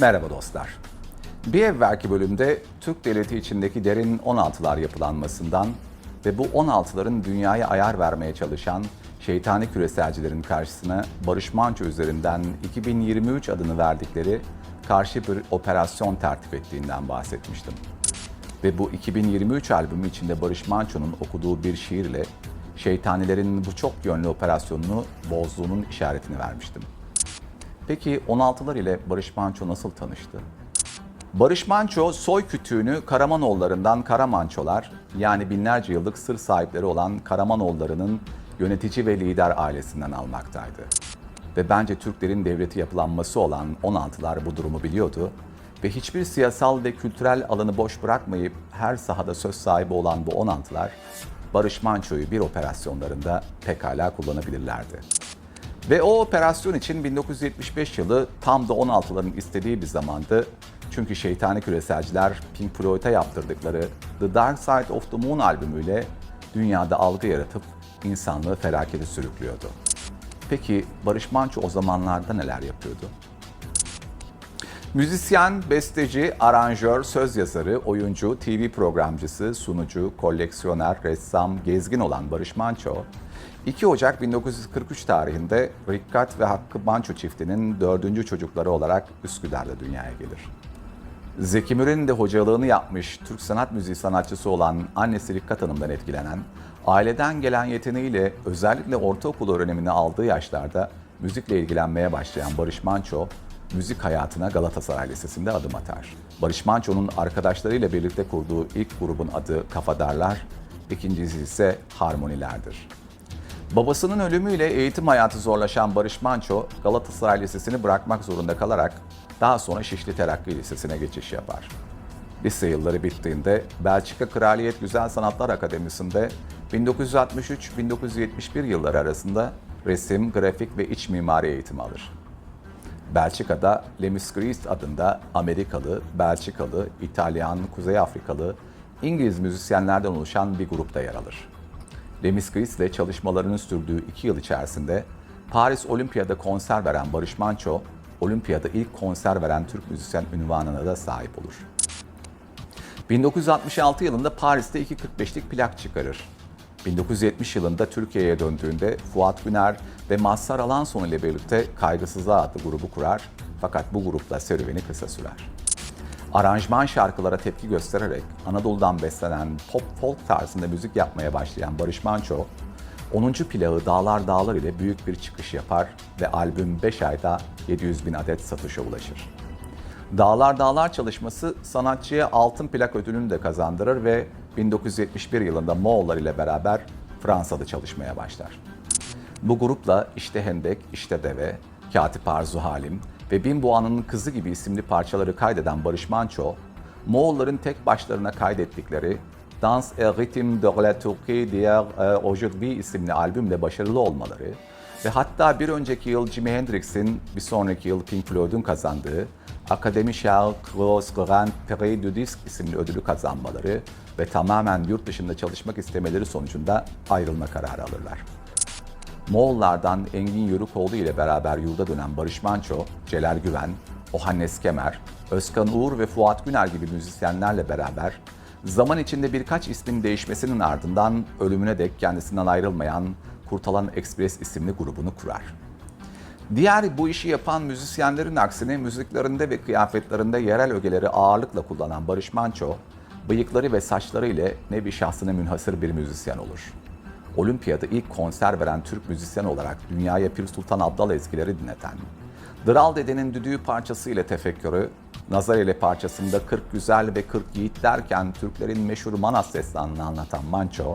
Merhaba dostlar. Bir evvelki bölümde Türk Devleti içindeki derin 16'lar yapılanmasından ve bu 16'ların dünyaya ayar vermeye çalışan şeytani küreselcilerin karşısına Barış Manço üzerinden 2023 adını verdikleri karşı bir operasyon tertip ettiğinden bahsetmiştim. Ve bu 2023 albümü içinde Barış Manço'nun okuduğu bir şiirle şeytanilerin bu çok yönlü operasyonunu bozduğunun işaretini vermiştim. Peki 16'lar ile Barış Manço nasıl tanıştı? Barış Manço soy kütüğünü Karamanoğullarından Karamançolar yani binlerce yıllık sır sahipleri olan Karamanoğullarının yönetici ve lider ailesinden almaktaydı. Ve bence Türklerin devleti yapılanması olan 16'lar bu durumu biliyordu ve hiçbir siyasal ve kültürel alanı boş bırakmayıp her sahada söz sahibi olan bu 16'lar Barış Manço'yu bir operasyonlarında pekala kullanabilirlerdi. Ve o operasyon için 1975 yılı tam da 16'ların istediği bir zamandı. Çünkü şeytani küreselciler Pink Floyd'a yaptırdıkları The Dark Side of the Moon albümüyle dünyada algı yaratıp insanlığı felakete sürüklüyordu. Peki Barış Manço o zamanlarda neler yapıyordu? Müzisyen, besteci, aranjör, söz yazarı, oyuncu, TV programcısı, sunucu, koleksiyoner, ressam, gezgin olan Barış Manço, 2 Ocak 1943 tarihinde Rikkat ve Hakkı Manço çiftinin dördüncü çocukları olarak Üsküdar'da dünyaya gelir. Zeki Müren'in de hocalığını yapmış Türk sanat müziği sanatçısı olan annesi Rikkat Hanım'dan etkilenen, aileden gelen yeteneğiyle özellikle ortaokul öğrenimini aldığı yaşlarda müzikle ilgilenmeye başlayan Barış Manço, müzik hayatına Galatasaray Lisesi'nde adım atar. Barış Manço'nun arkadaşlarıyla birlikte kurduğu ilk grubun adı Kafadarlar, ikincisi ise Harmonilerdir. Babasının ölümüyle eğitim hayatı zorlaşan Barış Manço, Galatasaray Lisesi'ni bırakmak zorunda kalarak daha sonra Şişli Terakki Lisesi'ne geçiş yapar. Lise yılları bittiğinde Belçika Kraliyet Güzel Sanatlar Akademisi'nde 1963-1971 yılları arasında resim, grafik ve iç mimari eğitimi alır. Belçika'da Lemis Gris adında Amerikalı, Belçikalı, İtalyan, Kuzey Afrikalı, İngiliz müzisyenlerden oluşan bir grupta yer alır. İle çalışmalarının sürdüğü iki yıl içerisinde Paris Olimpiyada konser veren Barış Manço, Olimpiyada ilk konser veren Türk müzisyen ünvanına da sahip olur. 1966 yılında Paris'te 2.45'lik plak çıkarır. 1970 yılında Türkiye'ye döndüğünde Fuat Güner ve Mazhar Alanson ile birlikte Kaygısızlığa adlı grubu kurar fakat bu grupla serüveni kısa sürer. Aranjman şarkılara tepki göstererek Anadolu'dan beslenen pop folk tarzında müzik yapmaya başlayan Barış Manço, 10. plağı Dağlar Dağlar ile büyük bir çıkış yapar ve albüm 5 ayda 700 bin adet satışa ulaşır. Dağlar Dağlar çalışması sanatçıya altın plak ödülünü de kazandırır ve 1971 yılında Moğollar ile beraber Fransa'da çalışmaya başlar. Bu grupla İşte Hendek, İşte Deve, Katip Arzu Halim ve Bin Boğa'nın Kızı gibi isimli parçaları kaydeden Barış Manço, Moğolların tek başlarına kaydettikleri Dans et Rythme de la Turquie d'hier aujourd'hui isimli albümle başarılı olmaları ve hatta bir önceki yıl Jimi Hendrix'in, bir sonraki yıl Pink Floyd'un kazandığı Akademi Charles Grand Prix du Disque isimli ödülü kazanmaları ve tamamen yurt dışında çalışmak istemeleri sonucunda ayrılma kararı alırlar. Moğollardan Engin Yörükoğlu ile beraber yurda dönen Barış Manço, Celal Güven, Ohannes Kemer, Özkan Uğur ve Fuat Güner gibi müzisyenlerle beraber zaman içinde birkaç ismin değişmesinin ardından ölümüne dek kendisinden ayrılmayan Kurtalan Express isimli grubunu kurar. Diğer bu işi yapan müzisyenlerin aksine müziklerinde ve kıyafetlerinde yerel ögeleri ağırlıkla kullanan Barış Manço, bıyıkları ve saçları ile nevi şahsına münhasır bir müzisyen olur. Olimpiyada ilk konser veren Türk müzisyen olarak dünyaya Pir Sultan Abdal ezgileri dinleten, Dral Dede'nin düdüğü parçası ile tefekkürü, Nazar ile parçasında 40 güzel ve 40 yiğit derken Türklerin meşhur Manas destanını anlatan Manço,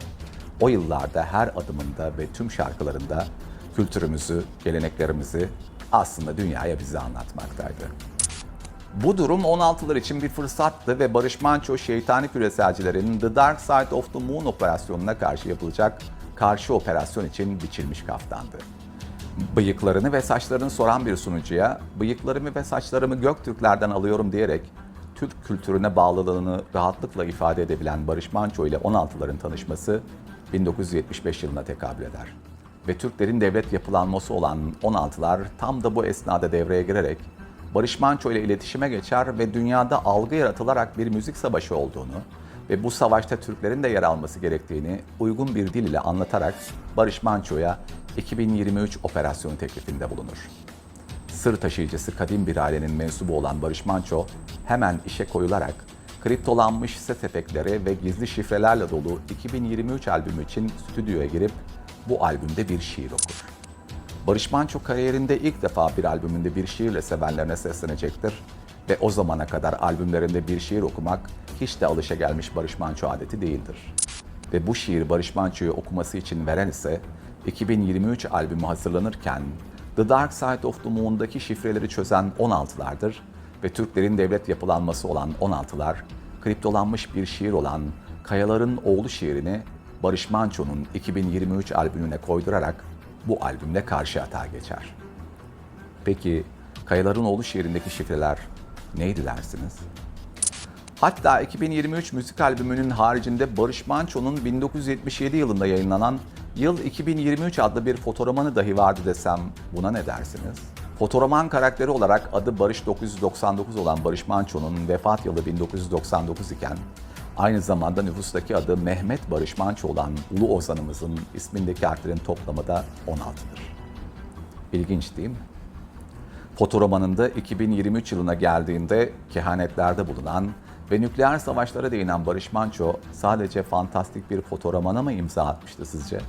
o yıllarda her adımında ve tüm şarkılarında kültürümüzü, geleneklerimizi aslında dünyaya bize anlatmaktaydı. Bu durum 16'lar için bir fırsattı ve Barış Manço şeytani küreselcilerin The Dark Side of the Moon operasyonuna karşı yapılacak karşı operasyon için biçilmiş kaftandı. Bıyıklarını ve saçlarını soran bir sunucuya bıyıklarımı ve saçlarımı Göktürklerden alıyorum diyerek Türk kültürüne bağlılığını rahatlıkla ifade edebilen Barış Manço ile 16'ların tanışması 1975 yılına tekabül eder. Ve Türklerin devlet yapılanması olan 16'lar tam da bu esnada devreye girerek Barış Manço ile iletişime geçer ve dünyada algı yaratılarak bir müzik savaşı olduğunu ve bu savaşta Türklerin de yer alması gerektiğini uygun bir dil ile anlatarak Barış Manço'ya 2023 operasyonu teklifinde bulunur. Sır taşıyıcısı kadim bir ailenin mensubu olan Barış Manço hemen işe koyularak kriptolanmış ses efektleri ve gizli şifrelerle dolu 2023 albümü için stüdyoya girip bu albümde bir şiir okur. Barış Manço kariyerinde ilk defa bir albümünde bir şiirle sevenlerine seslenecektir ve o zamana kadar albümlerinde bir şiir okumak hiç de alışagelmiş Barış Manço adeti değildir. Ve bu şiir Barış Manço'yu okuması için veren ise 2023 albümü hazırlanırken The Dark Side of the Moon'daki şifreleri çözen 16'lardır ve Türklerin devlet yapılanması olan 16'lar, kriptolanmış bir şiir olan Kayaların Oğlu şiirini Barış Manço'nun 2023 albümüne koydurarak bu albümle karşı atağa geçer. Peki Kayaların Oğlu şiirindeki şifreler neydi dersiniz? Hatta 2023 müzik albümünün haricinde Barış Manço'nun 1977 yılında yayınlanan Yıl 2023 adlı bir fotoromanı dahi vardı desem buna ne dersiniz? Fotoroman karakteri olarak adı Barış 999 olan Barış Manço'nun vefat yılı 1999 iken aynı zamanda nüfustaki adı Mehmet Barış Manço olan Ulu Ozanımızın ismindeki harflerin toplamı da 16'dır. İlginç değil mi? Fotoromanında 2023 yılına geldiğinde kehanetlerde bulunan ve nükleer savaşlara değinen Barış Manço sadece fantastik bir fotoromana mı imza atmıştı sizce?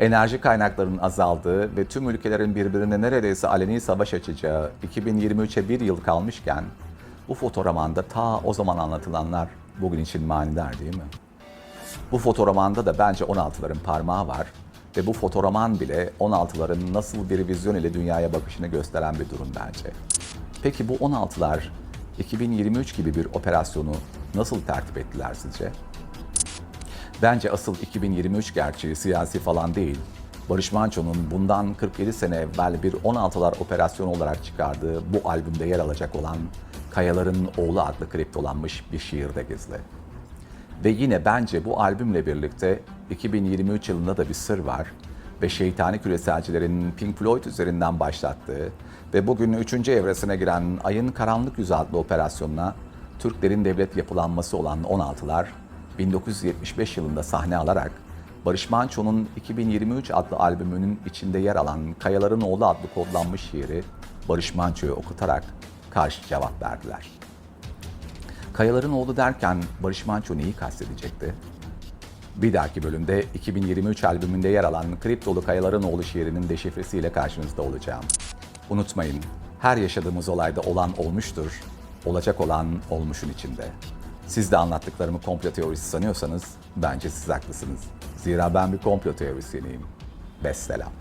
Enerji kaynaklarının azaldığı ve tüm ülkelerin birbirine neredeyse aleni savaş açacağı 2023'e bir yıl kalmışken bu fotoromanda ta o zaman anlatılanlar bugün için manidar değil mi? Bu fotoromanda da bence 16'ların parmağı var ve bu fotoroman bile 16'ların nasıl bir vizyon ile dünyaya bakışını gösteren bir durum bence. Peki bu 16'lar 2023 gibi bir operasyonu nasıl tertip ettiler sizce? Bence asıl 2023 gerçeği siyasi falan değil. Barış Manço'nun bundan 47 sene evvel bir 16'lar operasyonu olarak çıkardığı bu albümde yer alacak olan Kayaların Oğlu adlı kriptolanmış bir şiirde gizli. Ve yine bence bu albümle birlikte 2023 yılında da bir sır var ve şeytani küreselcilerin Pink Floyd üzerinden başlattığı ve bugün 3. evresine giren Ayın Karanlık Yüzü adlı operasyonuna Türklerin devlet yapılanması olan 16'lar 1975 yılında sahne alarak Barış Manço'nun 2023 adlı albümünün içinde yer alan Kayaların Oğlu adlı kodlanmış şiiri Barış Manço'ya okutarak karşı cevap verdiler. Kayaların Oğlu derken Barış Manço neyi kastedecekti? Bir dahaki bölümde 2023 albümünde yer alan Kriptolu Kayaların Oğlu şiirinin deşifresiyle karşınızda olacağım. Unutmayın, her yaşadığımız olayda olan olmuştur, olacak olan olmuşun içinde. Siz de anlattıklarımı komplo teorisi sanıyorsanız bence siz haklısınız. Zira ben bir komplo teorisyeniyim. Besselam.